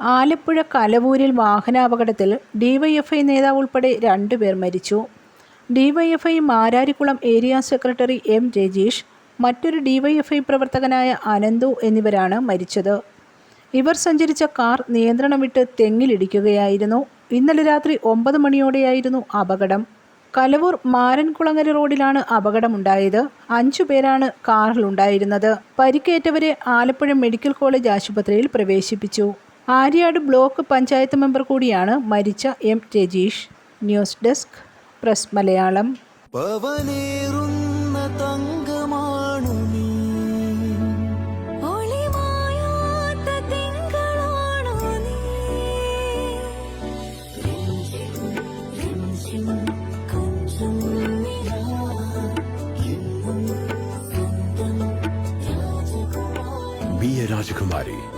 ആലപ്പുഴ കലവൂരിൽ വാഹനാപകടത്തിൽ ഡിവൈഎഫ്ഐ നേതാവ് ഉൾപ്പെടെ രണ്ടുപേർ മരിച്ചു. DYFI Mararikulam area secretary M Rajeesh മറ്റൊരു ഡിവൈഎഫ്ഐ പ്രവർത്തകനായ അനന്തു എന്നിവരാണ് മരിച്ചത്. ഇവർ സഞ്ചരിച്ച കാർ നിയന്ത്രണം വിട്ട് തെങ്ങിലിടിക്കുകയായിരുന്നു. ഇന്നലെ രാത്രി ഒമ്പത് മണിയോടെയായിരുന്നു അപകടം. കലവൂർ മാരൻകുളങ്ങര റോഡിലാണ് അപകടമുണ്ടായത്. അഞ്ചു പേരാണ് കാറിലുണ്ടായിരുന്നത്. പരിക്കേറ്റവരെ ആലപ്പുഴ മെഡിക്കൽ കോളേജ് ആശുപത്രിയിൽ പ്രവേശിപ്പിച്ചു. ആര്യാട് ബ്ലോക്ക് പഞ്ചായത്ത് മെമ്പർ കൂടിയാണ് മരിച്ച M Rajeesh news desk press Malayalam Be a Rajakumari.